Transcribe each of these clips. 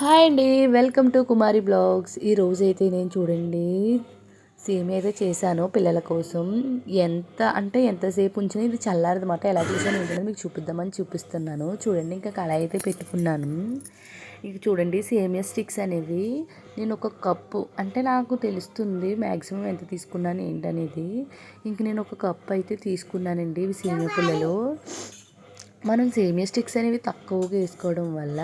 Hi అండి welcome to Kumari blogs. ఈ అయితే నేను చూడండి సేమియా అయితే చేశాను పిల్లల కోసం. ఎంత అంటే ఎంతసేపు ఉంచినా ఇది చల్లారదన్నమాట. ఎలా చేశాను ఏంటంటే మీకు చూపిద్దామని చూపిస్తున్నాను. చూడండి ఇంకా కళాయి అయితే పెట్టుకున్నాను. ఇక చూడండి సేమియా స్టిక్స్ అనేవి. నేను ఒక కప్పు అంటే నాకు తెలుస్తుంది మ్యాక్సిమం ఎంత తీసుకున్నాను ఏంటనేది. ఇంక నేను ఒక కప్పు అయితే తీసుకున్నానండి ఇవి సేమియా పుల్లలు. మనం సేమియా స్టిక్స్ అనేవి తక్కువగా వేసుకోవడం వల్ల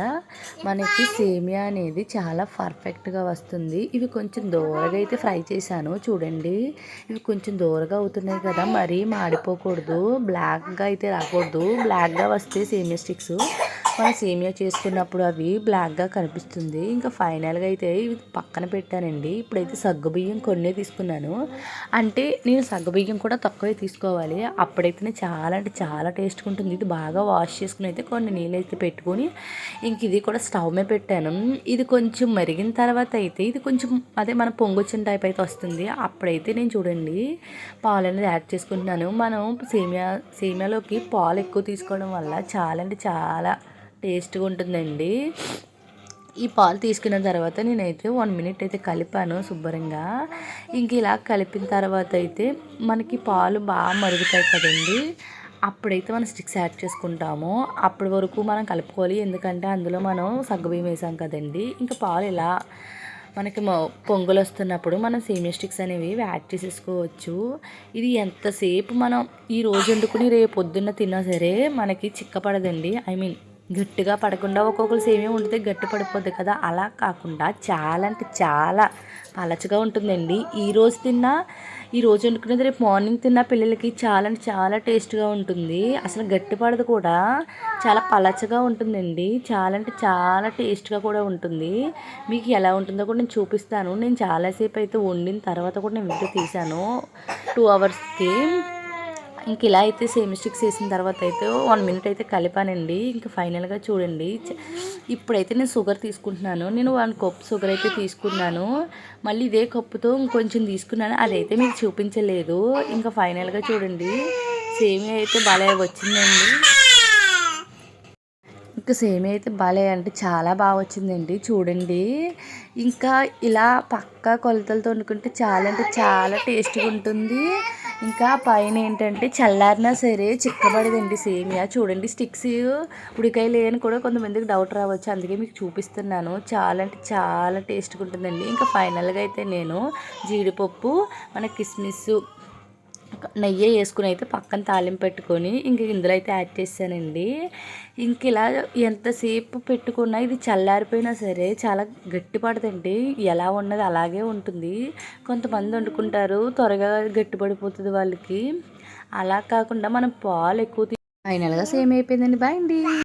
మనకి సేమియా అనేది చాలా పర్ఫెక్ట్గా వస్తుంది. ఇవి కొంచెం దూరగా అయితే ఫ్రై చేశాను. చూడండి. ఇవి కొంచెం దూరగా అవుతున్నాయి కదా. మరీ మాడిపోకూడదు. బ్లాక్గా అయితే రాకూడదు. బ్లాక్గా వస్తే సేమియా స్టిక్స్ మనం సేమియా చేసుకున్నప్పుడు అవి బ్లాక్గా కనిపిస్తుంది. ఇంకా ఫైనల్గా అయితే ఇవి పక్కన పెట్టానండి. ఇప్పుడైతే సగ్గుబియ్యం కొన్ని తీసుకున్నాను. అంటే నేను సగ్గుబియ్యం కూడా తక్కువే తీసుకోవాలి. అప్పుడైతేనే చాలా అంటే చాలా టేస్ట్గా ఉంటుంది. ఇది బాగా వాష్ చేసుకుని అయితే కొన్ని నీళ్ళు అయితే పెట్టుకొని ఇంక ఇది కూడా స్టవ్ మీద పెట్టాను. ఇది కొంచెం మరిగిన తర్వాత అయితే ఇది కొంచెం అదే మన పొంగొచ్చిన టైప్ అయితే వస్తుంది. అప్పుడైతే నేను చూడండి పాలు అనేది యాడ్ చేసుకుంటున్నాను. మనం సేమియా సేమియాలోకి పాలు ఎక్కువ తీసుకోవడం వల్ల చాలా అంటే చాలా టేస్ట్గా ఉంటుందండి. ఈ పాలు తీసుకున్న తర్వాత నేనైతే వన్ మినిట్ అయితే కలిపాను శుభ్రంగా. ఇంక ఇలా కలిపిన తర్వాత అయితే మనకి పాలు బాగా మరుగుతాయి కదండి. అప్పుడైతే మనం స్టిక్స్ యాడ్ చేసుకుంటాము. అప్పటి వరకు మనం కలుపుకోవాలి. ఎందుకంటే అందులో మనం సగ్గుబియ్యం వేసాం కదండి. ఇంకా పాలు ఇలా మనకి పొంగులు వస్తున్నప్పుడు మనం సేమియా స్టిక్స్ అనేవి యాడ్ చేసేసుకోవచ్చు. ఇది ఎంతసేపు మనం ఈ రోజు వండుకుని రేపు పొద్దున్న తిన్నా సరే మనకి చిక్కపడదండి. ఐ మీన్ గట్టిగా పడకుండా ఒక్కొక్కరు సేమియా వండితే గట్టి పడిపోద్ది కదా. అలా కాకుండా చాలా అంటే చాలా పలచగా ఉంటుందండి. ఈరోజు తిన్నా ఈ రోజు వండుకునేది రేపు మార్నింగ్ తిన్న పిల్లలకి చాలా అంటే చాలా టేస్ట్గా ఉంటుంది. అసలు గట్టి పడదు కూడా. చాలా పలచగా ఉంటుందండి. చాలా అంటే చాలా టేస్ట్గా కూడా ఉంటుంది. మీకు ఎలా ఉంటుందో కూడా నేను చూపిస్తాను. నేను చాలాసేపు అయితే వండిన తర్వాత కూడా నేను వీడియో తీశాను. టూ అవర్స్కి ఇంక ఇలా అయితే సేమ్ స్టిక్స్ వేసిన తర్వాత అయితే వన్ మినిట్ అయితే కలిపానండి. ఇంకా ఫైనల్గా చూడండి. ఇప్పుడైతే నేను షుగర్ తీసుకుంటున్నాను. నేను వన్ కప్ షుగర్ అయితే తీసుకున్నాను. మళ్ళీ ఇదే కప్పుతో ఇంకొంచెం తీసుకున్నాను. అదైతే మీకు చూపించలేదు. ఇంకా ఫైనల్గా చూడండి. సేమియా అయితే బాగా వచ్చిందండి. ఇంకా సేమియా అయితే బాగాలే అంటే చాలా బాగా వచ్చిందండి. చూడండి. ఇంకా ఇలా పక్కా కొలతలతో వండుకుంటే చాలా అంటే చాలా టేస్ట్గా ఉంటుంది. ఇంకా పైన ఏంటంటే చల్లారినా సరే చిక్కబడదండి సేమియా. చూడండి స్టిక్స్ ఉడికాయ లేని కూడా కొంతమందికి డౌట్ రావచ్చు. అందుకే మీకు చూపిస్తున్నాను. చాలా అంటే చాలా టేస్ట్గా ఉంటుందండి. ఇంకా ఫైనల్గా అయితే నేను జీడిపప్పు మన కిస్మిస్ నెయ్యి వేసుకుని అయితే పక్కన తాలింపు పెట్టుకొని ఇంక ఇందులో అయితే యాడ్ చేశానండి. ఇంక ఇలా ఎంతసేపు పెట్టుకున్నా ఇది చల్లారిపోయినా సరే చాలా గట్టి పడదండి ఎలా ఉన్నది అలాగే ఉంటుంది. కొంతమంది వండుకుంటారు త్వరగా గట్టి పడిపోతుంది వాళ్ళకి. అలా కాకుండా మనం పాలు ఎక్కువ ఫైనల్గా సేమ్ అయిపోయిందండి. బాయ్ అండి.